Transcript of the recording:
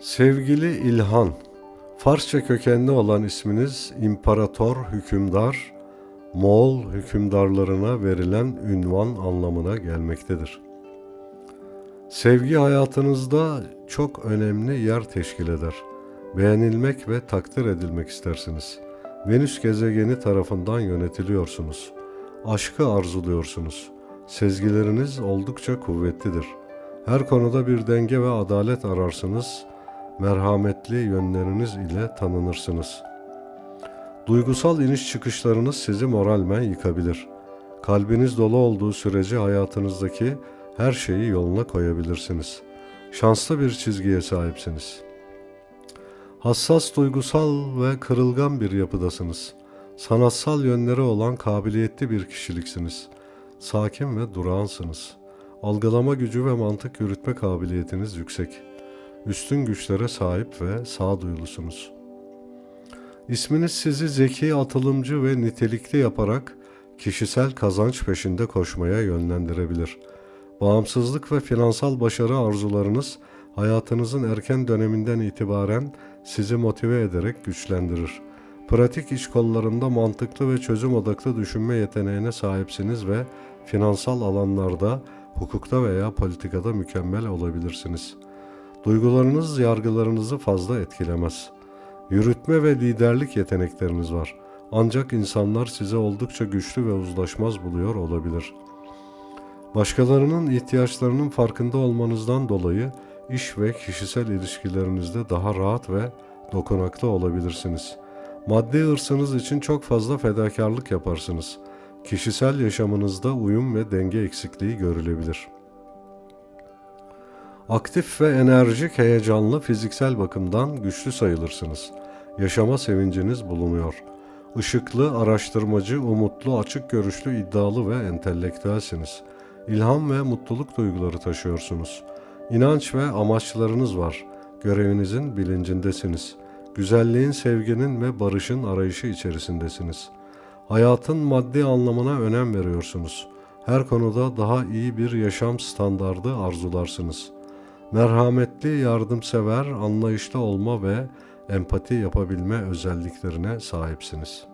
Sevgili İlhan, Farsça kökenli olan isminiz İmparator Hükümdar, Moğol hükümdarlarına verilen ünvan anlamına gelmektedir. Sevgi hayatınızda çok önemli yer teşkil eder. Beğenilmek ve takdir edilmek istersiniz. Venüs gezegeni tarafından yönetiliyorsunuz. Aşkı arzuluyorsunuz. Sezgileriniz oldukça kuvvetlidir. Her konuda bir denge ve adalet ararsınız. Merhametli yönleriniz ile tanınırsınız. Duygusal iniş çıkışlarınız sizi moralmen yıkabilir. Kalbiniz dolu olduğu sürece hayatınızdaki her şeyi yoluna koyabilirsiniz. Şanslı bir çizgiye sahipsiniz. Hassas, duygusal ve kırılgan bir yapıdasınız. Sanatsal yönleri olan kabiliyetli bir kişiliksiniz. Sakin ve durağansınız. Algılama gücü ve mantık yürütme kabiliyetiniz yüksek. Üstün güçlere sahip ve sağduyulusunuz. İsminiz sizi zeki, atılımcı ve nitelikli yaparak kişisel kazanç peşinde koşmaya yönlendirebilir. Bağımsızlık ve finansal başarı arzularınız hayatınızın erken döneminden itibaren sizi motive ederek güçlendirir. Pratik iş kollarında mantıklı ve çözüm odaklı düşünme yeteneğine sahipsiniz ve finansal alanlarda, hukukta veya politikada mükemmel olabilirsiniz. Duygularınız yargılarınızı fazla etkilemez. Yürütme ve liderlik yetenekleriniz var. Ancak insanlar size oldukça güçlü ve uzlaşmaz buluyor olabilir. Başkalarının ihtiyaçlarının farkında olmanızdan dolayı iş ve kişisel ilişkilerinizde daha rahat ve dokunaklı olabilirsiniz. Maddi hırsınız için çok fazla fedakarlık yaparsınız. Kişisel yaşamınızda uyum ve denge eksikliği görülebilir. Aktif ve enerjik, heyecanlı, fiziksel bakımdan güçlü sayılırsınız. Yaşama sevinciniz bulunuyor. Işıklı, araştırmacı, umutlu, açık görüşlü, iddialı ve entelektüelsiniz. İlham ve mutluluk duyguları taşıyorsunuz. İnanç ve amaçlarınız var. Görevinizin bilincindesiniz. Güzelliğin, sevginin ve barışın arayışı içerisindesiniz. Hayatın maddi anlamına önem veriyorsunuz. Her konuda daha iyi bir yaşam standardı arzularsınız. Merhametli, yardımsever, anlayışlı olma ve empati yapabilme özelliklerine sahipsiniz.